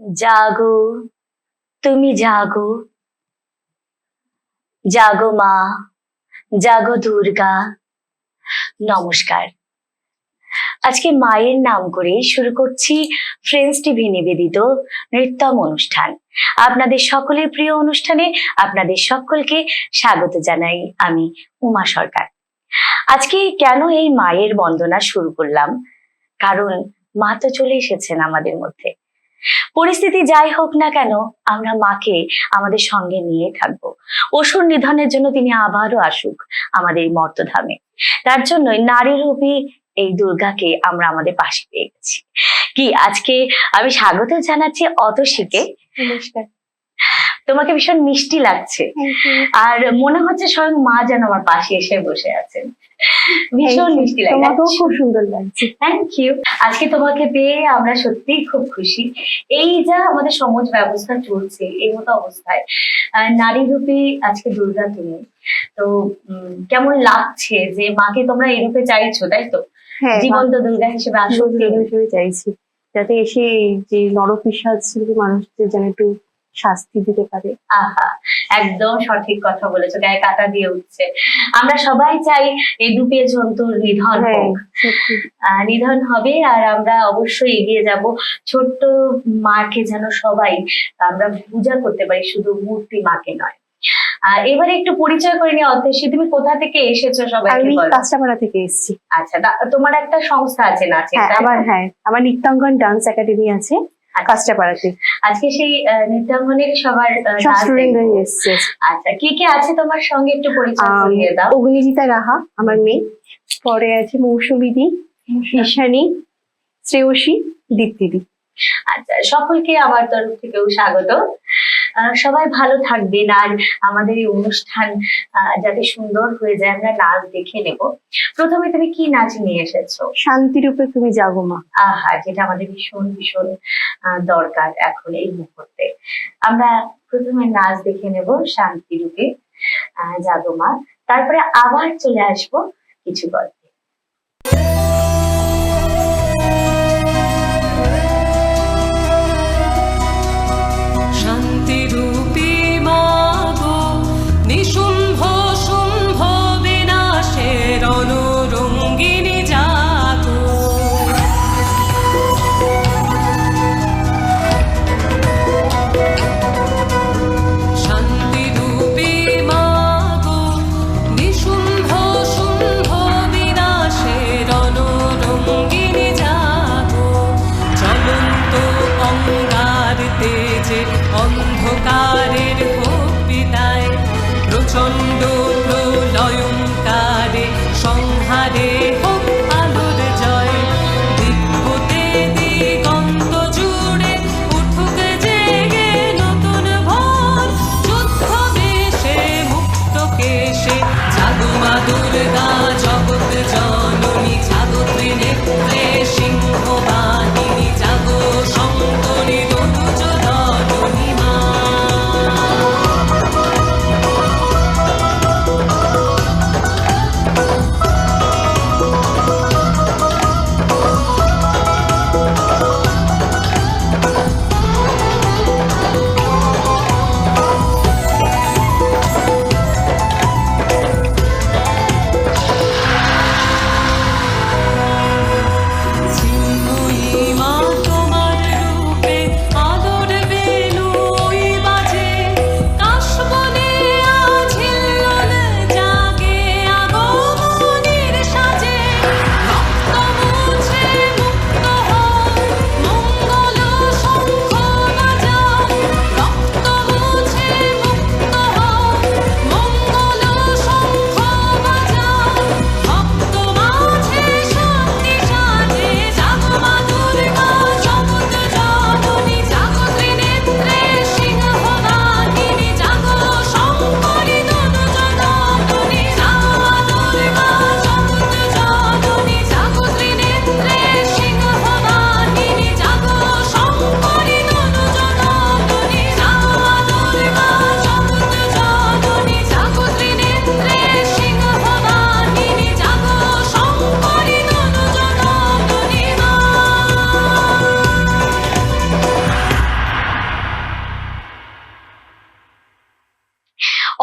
জাগো, তুমি জাগো। জাগো মা, জাগো দুর্গা। নমস্কার। আজকে মায়ের নাম করে শুরু করছি ফ্রেন্ডস টিভি নিবেদিত নৃত্যম অনুষ্ঠান। আপনাদের সকলের প্রিয় অনুষ্ঠানে আপনাদের সকলকে স্বাগত জানাই আমি উমা সরকার। আজকে কেন এই মায়ের বন্দনা শুরু করলাম? কারণ মা তো চলে এসেছেন আমাদের মধ্যে। পরিস্থিতি যাই হোক না কেন, আমরা মাকে আমাদের সঙ্গে নিয়ে থাকব। অসুর নিধনের জন্য তিনি আবারও আসুক আমাদের মর্তধামে। তার জন্যই নারী রূপী এই দুর্গাকে আমরা আমাদের পাশে পেয়ে গেছি। কি, আজকে আমি স্বাগত জানাচ্ছি অতসীকে। নমস্কার। তোমাকে ভীষণ মিষ্টি লাগছে। আর মনে হচ্ছে স্বয়ং মা যেন আমার পাশে এসে বসে আছেন। ভীষণ মিষ্টি লাগে তোমাকেও খুব সুন্দর লাগছে। থ্যাংক ইউ আজকে তোমাকে পেয়ে আমরা সত্যিই খুব খুশি। এই যা আমাদের সমাজ ব্যবস্থা চলছে এই মতো অবস্থায় নারী রূপে আজকে দুর্গা তুমি। তো কেমন লাগছে যে মাকে তোমরা এরূপে চাইছো তাই তো? হ্যাঁ জীবন্ত দুর্গা হিসেবে আসো আসল হিসেবে চাইছি। যাতে এসে এই যে নরপিসাজ মানুষদের যেন একটু শাস্তি দিতে পারে। আহা একদম সঠিক কথা বলেছ গায়ে কাটা দিয়ে উঠছে। আমরা সবাই চাই এই দুপে জন্তুর নিধন হ্যাঁ হোক। নিধন হবে আর আমরা অবশ্যই এগিয়ে যাব। ছোট্ট মাকে যেন সবাই আমরা পূজা করতে পারি শুধু মূর্তি মাকে নয়। এবারে একটু পরিচয় করে নিয়ে অত্যেশী তুমি কোথা থেকে এসেছ সবাইকে আমি কাঁচরাপাড়া থেকে এসেছি। আচ্ছা তোমার একটা সংস্থা আছে নাচের হ্যাঁ আমার হ্যাঁ আমার নিত্যাঙ্গন ডান্স একাডেমি আছে। আচ্ছা, কাঁচরাপাড়াতে আজকে সেই নৃত্যাঙ্গনের সবার আচ্ছা কে কি আছে তোমার সঙ্গে? একটু পরিচয় করিয়ে দাও। অগ্নিজিতা রাহা আমার মেয়ে। পরে আছে মৌসুমিদি ঈশানী শ্রেয়সী দীপ্তিদি। আচ্ছা সকলকে আমার তরফ থেকেও স্বাগত। সবাই ভালো থাকবেন আর আমাদের এই অনুষ্ঠান যাতে সুন্দর হয়ে যায় আমরা নাচ দেখে নেব। প্রথমে তুমি কি নাচ নিয়ে এসেছ? শান্তিরূপে তুমি জাগো মা। আহা যেটা আমাদের ভীষণ ভীষণ দরকার এখন এই মুহূর্তে। আমরা প্রথমে নাচ দেখে নেব শান্তি রূপে জাগমা তারপরে আবার চলে আসব কিছু গল্পে। কেশে মাদুর দুর্গা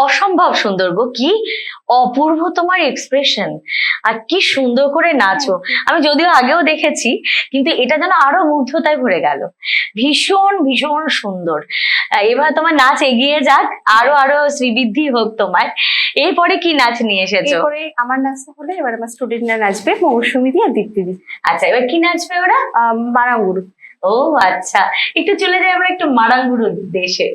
অসম্ভব সুন্দর গো কি অপূর্ব তোমার এক্সপ্রেশন আর কি সুন্দর করে নাচো। আমি যদিও আগেও দেখেছি কিন্তু এটা যেন আরও মুগ্ধতায় ভরে গেল। ভীষণ ভীষণ সুন্দর। এবার তোমার নাচ এগিয়ে যাক আরও আরও শ্রীবৃদ্ধি হোক তোমার এরপরে কি নাচ নিয়ে এসেছ? আমার নাচটা হলে এবার আমার স্টুডেন্টরা নাচবে মৌসুমি দিয়ে আর দীপ্তি দি। আচ্ছা এবার কি নাচবে ওরা? মারাঙ্গুরু। ও আচ্ছা একটু চলে যাই আমরা একটু মারাঙ্গুরু দেশে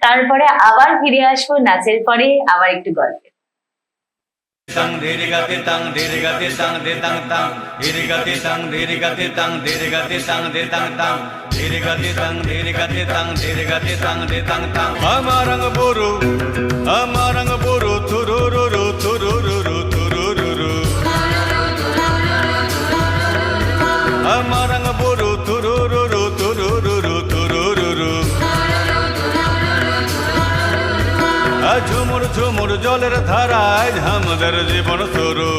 তারপরে আবার ফিরে আসব নাচের পরে আবার একটু গল্পে tang diri gati tang diri gati tang de tang tang diri gati tang diri gati tang diri gati tang de tang tang diri gati tang diri gati tang diri gati tang de tang tang amarang boru amarang boru turururu turururu turururu amarang ঝুমুর জলের ধারায় আমাদের জীবন শুরু।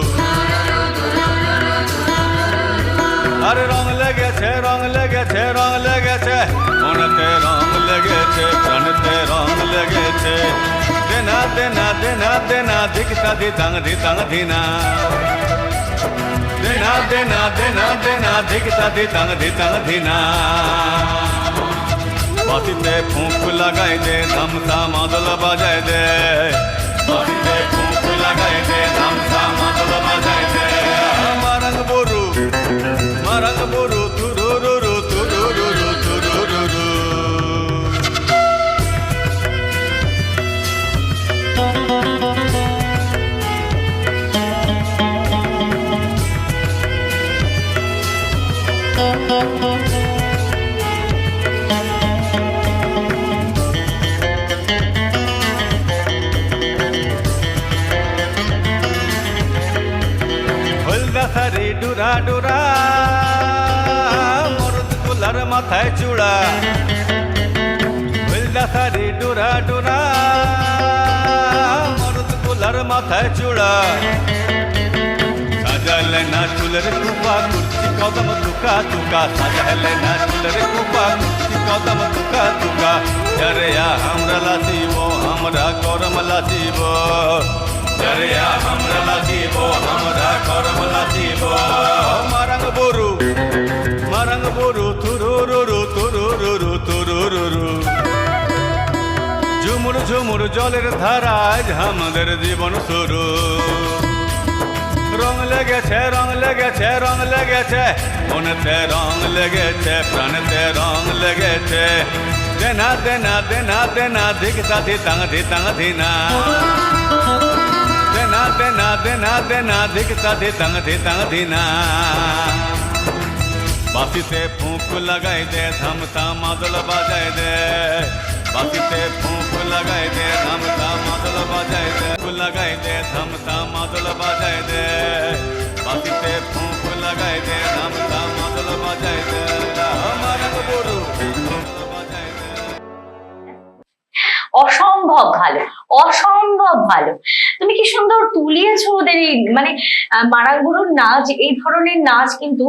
আরে রং লেগেছে রং লেগেছে রং লেগেছে, মনেতে রং লেগেছে, প্রাণেতে রং লেগেছে। দেনা দেনা দেনা দেনা দিকতা দিতাং দিতাং, দিনা। দেনা দেনা দেনা দেনা দিকতা দিতাং দিতাং, দিনা। বাতিতে ফুঁক লাগাই দে ধামসা মাদল বাজাই দে। বাতিতে ফুঁক লাগাই দে ধামসা মাদল বাজাই দে। মারাং বরু মারাং বরু। ডুরা ডুরা, মরদ কুলার মাথায় চূড়া। হলদা ডুরা ডুরা, মরদ কুলার মাথায় চূড়া। সাজালে না চুলের কুপা কুর্চি কদম তুকা তুকা সাজালে না চুলের কুপা কুর্চি কদম তুকা তুকা আমরা লাসিব আমরা করম লাসিব ঝুমুর ঝুমুর জলের ধারায় আমাদের জীবন শুরু রং লেগেছে রং লেগেছে রং লেগেছে। মনেতে রং লেগেছে, প্রাণেতে রং লেগেছে। দেনা দেনা দেনা দেনা দিকতা দিতাং দিতাং দিনা দেনা দেনা দেনা দেনা দিকতা দিতাং দিতাং দিনা বাসিতে ফুঁক লাগাই দে ধামতা মাদল বাজাই দে বাসিতে ফুঁক লাগাই দে ধামতা মাদল বাজাই দে ফুঁক লাগাই দে ধামতা মাদল বাজাই দে বাসিতে অসম্ভব ভালো অসম্ভব ভালো। তুমি কি সুন্দর তুলিয়েছো ওদের এই মানে আহ, মারাঙ্গুরুর নাচ? এই ধরনের নাচ কিন্তু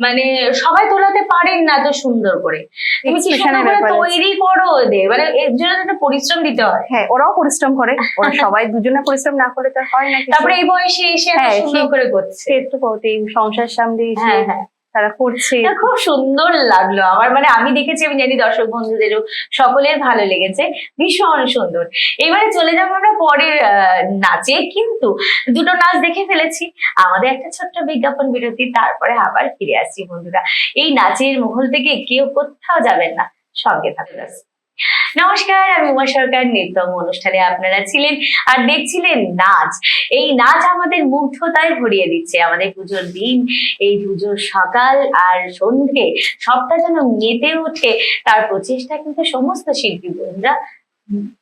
মানে সবাই তোলাতে পারেন না এত সুন্দর করে। তুমি কি সুন্দর করে তৈরি করো ওদের? মানে এর জন্য তো একটা পরিশ্রম দিতে হয়। হ্যাঁ ওরাও পরিশ্রম করে। ওরা সবাই দুজনে পরিশ্রম না করলে তো হয় না তারপরে এই বয়সে এসে হ্যাঁ, সুন্দর। করে করছে। সে তো বটেই, সংসার সামনে হ্যাঁ হ্যাঁ। তারা করছে। খুব সুন্দর লাগল। আমার মানে আমি দেখেছি, আমি জানি দর্শক বন্ধুদেরও সকলের ভালো লেগেছে। ভীষণ সুন্দর। এবারে চলে যাব আমরা পরের নাচে। কিন্তু দুটো নাচ দেখে ফেলেছি। আমাদের একটা ছোট্ট বিজ্ঞাপন বিরতি, তারপরে আবার ফিরে আসছি বন্ধুরা। এই নাচের মহল থেকে কেউ কোথাও যাবেন না। সঙ্গে থাকুন। নমস্কার, আমি উমা সরকার নিত্যম অনুষ্ঠানে আপনারা ছিলেন আর দেখছিলেন নাচ। এই নাচ আমাদের মুগ্ধতায় ভরিয়ে দিচ্ছে। আমাদের পুজোর দিন, এই পুজোর সকাল আর সন্ধে সবটা যেন মেতে ওঠে তার প্রচেষ্টা কিন্তু সমস্ত শিল্পী বন্ধুরা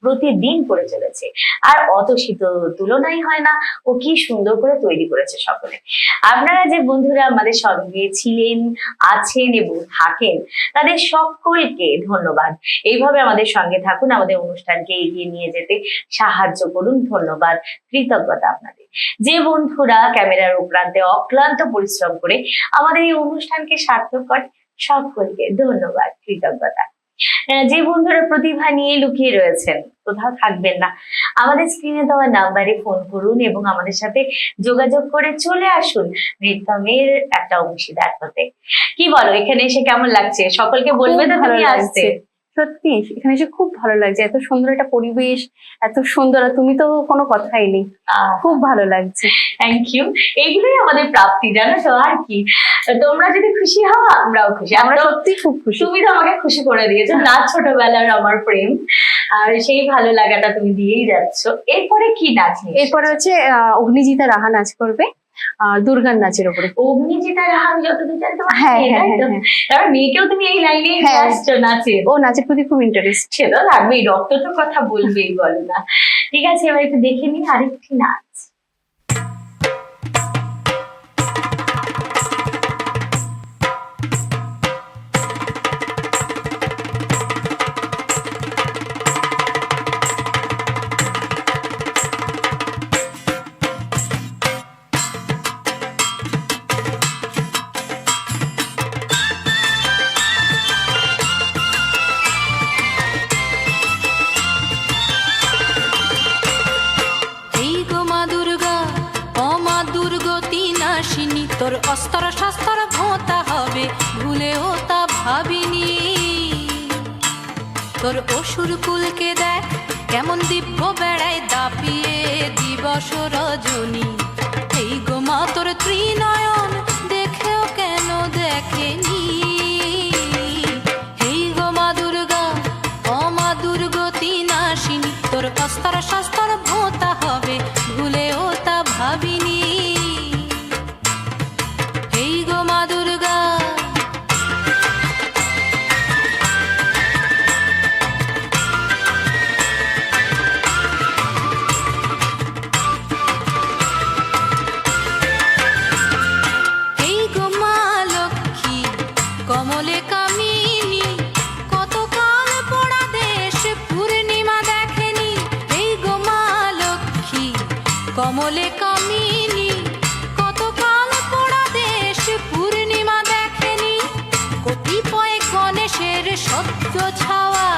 প্রতিদিন করে চলেছে। আর অত শীত তুলনাই হয় না। ও কি সুন্দর করে তৈরি করেছে সকলে। আপনারা যে বন্ধুরা আমাদের সঙ্গে ছিলেন, আছেন এবং থাকেন, তাদের সকলকে ধন্যবাদ। এইভাবে আমাদের সঙ্গে থাকুন, আমাদের অনুষ্ঠানকে এগিয়ে নিয়ে যেতে সাহায্য করুন। ধন্যবাদ, কৃতজ্ঞতা আপনাদের। যে বন্ধুরা ক্যামেরার উপরান্তে অক্লান্ত পরিশ্রম করে আমাদের এই অনুষ্ঠানকে সার্থক করে, সকলকে ধন্যবাদ, কৃতজ্ঞতা। যে বন্ধুরা প্রতিভা নিয়ে লুকিয়ে রয়েছেন কোথাও থাকবেন না। আমাদের স্ক্রিনে দেওয়া নাম্বারে ফোন করুন এবং আমাদের সাথে যোগাযোগ করে চলে আসুন নৃত্যমের একটা অংশীদার হতে। কি বলো এখানে এসে কেমন লাগছে? সকলকে বলবে তো তুমি আসতে। সত্যি এখানে এসে খুব ভালো লাগছে। এত সুন্দর একটা পরিবেশ এত সুন্দর আর তুমি তো কোনো কথাই নেই। খুব ভালো লাগছে। থ্যাংক ইউ এইগুলোই আমাদের প্রাপ্তি জানো তো আর কি। তোমরা যদি খুশি হও আমরাও খুশি। আমরা সত্যি খুব খুশি। তুমি তো আমাকে খুশি করে দিয়েছ না ছোটবেলার আমার প্রেম। আর সেই ভালো লাগাটা তুমি দিয়েই যাচ্ছ। এরপরে কি নাচ এরপরে হচ্ছে আহ, অগ্নিজিতা রাহা নাচ করবে। দুর্গার নাচের উপরে। অগ্নিজিতা রাহা যতদূর হ্যাঁ, হ্যাঁ? হ্যাঁ, তারপর মেয়েকেও তুমি এই লাইনে হ্যাঁ। আসছো নাচে। ও নাচের প্রতি খুব ইন্টারেস্ট সে তো থাকবেই রক্ত তো কথা বলবেই বলে না। ঠিক আছে এবার একটু দেখে নিন আরেকটি নাচ। অস্তর শাস্তর ভোঁতা হবে, ভুলেও তা ভাবিনি। তোর অসুর কুলকে দেখ, কেমন দিব্য বেড়ায় দাপিয়ে দিবস রজনী। এই গো মা, তোর ত্রিনয়ন দেখেও কেন দেখেনি? এই গো মা দুর্গা ও মা দুর্গতি নাশিনী তোর অস্তর, শাস্তর কমলে কামিনী, কতকাল পড়া দেশ পূর্ণিমা দেখেনি। কতিপয় গণেশের সত্য ছাওয়া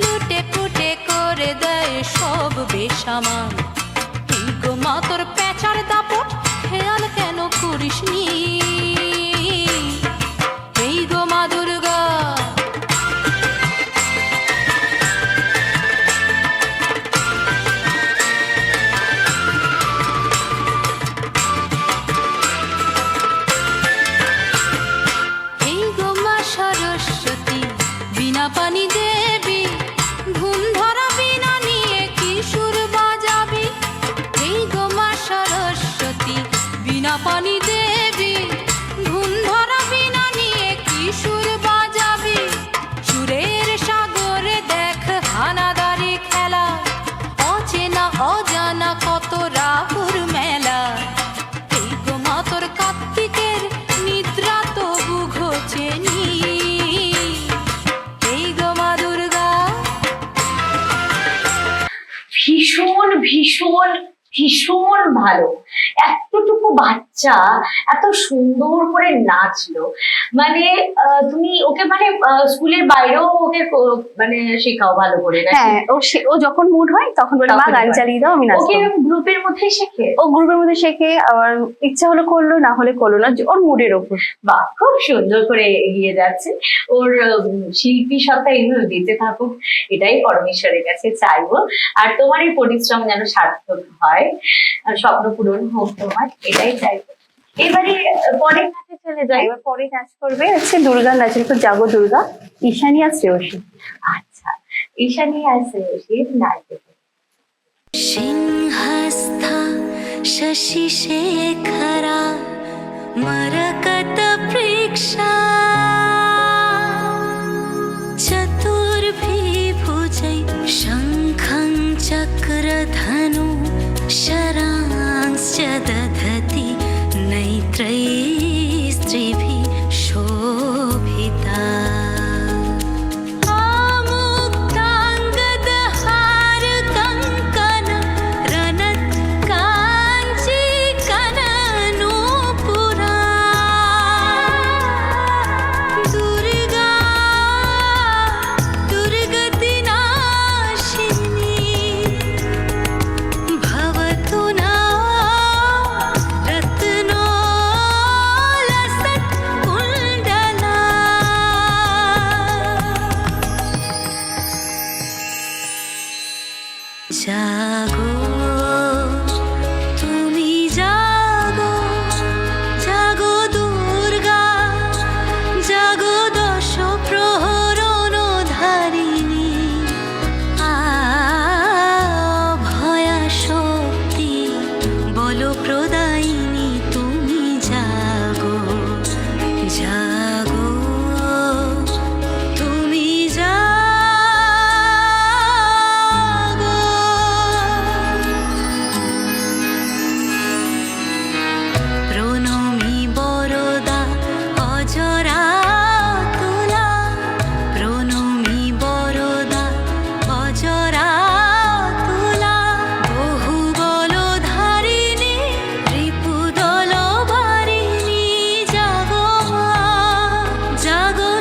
লুটে পুটে করে দেয় সব বেশামান কি গো মা ভালো। এতটুকু বাচ্চা এত সুন্দর করে নাচলো। মানে তুমি ওকে মানে স্কুলের বাইরেও ওকে মানে শেখাও ভালো করে হ্যাঁ ও ও যখন মুড হয় তখন বলে মা গান চালিয়ে দাও আমি ওকে নাচবো। এরকম গ্রুপের মধ্যে শেখে? ও গ্রুপের মধ্যে শেখে আবার ইচ্ছা হলে করল না হলে করল না ওর মুডের ওপর। বাহ খুব সুন্দর করে এগিয়ে যাচ্ছে। ওর শিল্পী সত্তা এইভাবে বেঁচে থাকুক এটাই পরমেশ্বরের কাছে চাইব। আর তোমার এই পরিশ্রম যেন সার্থক হয় স্বপ্ন পূরণ হোক তোমার এটাই চাইব। এবারে আহ, পরের কাছে চলে যাই এবার পরে নাচ করবে হচ্ছে দুর্গা নাচের উপর জাগো দুর্গা ঈশানী আর শ্রেয়সী আচ্ছা ঈশানী আছে সে নাচবে सिंहस्थ शशिशेखरा मरकतप्रेक्षा चतुर्भिभुजै शङ्खं चक्रधनु शरांश्च दधति জাগো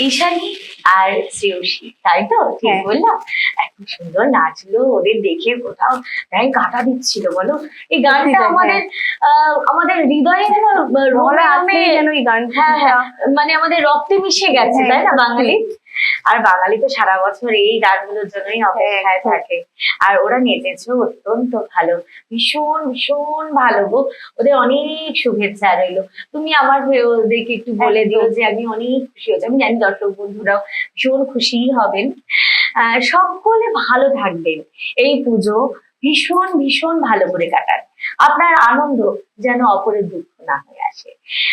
ঈশানী আর শ্রেয়সী তাই তো? ঠিক হ্যাঁ। বললাম। এত সুন্দর নাচলো ওদের দেখে কোথাও গায়ে কাটা দিচ্ছিল বলো? এই গানটা আমাদের আহ, আমাদের হৃদয়ে যেন রোমে আছে যেন এই গানটা। হ্যাঁ হ্যাঁ মানে আমাদের রক্তে মিশে গেছে হ্যাঁ, তাই না বাঙালি? আর বাঙালি তো সারা বছর এই গানগুলোর জন্যই অপেক্ষায় থাকে। আর ওরা নেচেছে অত্যন্ত ভালো। ভীষণ ভীষণ ভালো গো। ওদের অনেক শুভেচ্ছা রইল। তুমি আমার হয়ে ওদেরকে একটু বলে দিও যে আমি অনেক খুশি হয়েছি। আমি জানি দর্শক বন্ধুরাও ভীষণ খুশি হবেন। আহ, সকলে ভালো থাকবেন। এই পুজো ভীষণ ভীষণ ভালো করে কাটান। আপনার আনন্দ যেন অপরের দুঃখ না হয়ে আসে।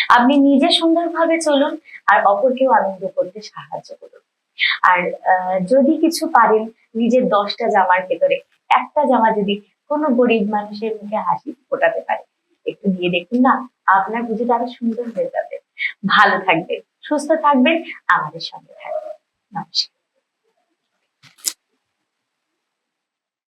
আপনি নিজে সুন্দরভাবে চলুন আর অপরকেও আনন্দ করতে সাহায্য করুন। আর যদি কিছু পারেন নিজের দশটা জামার ভেতরে। একটা জামা যদি কোনো গরিব মানুষের মুখে হাসি ফোটাতে পারে, একটু দিয়ে দেখুন না, আপনার পুজোটা আরও সুন্দর হয়ে যাবে। ভালো থাকবেন, সুস্থ থাকবেন, আমাদের সঙ্গে থাকবেন। নমস্কার।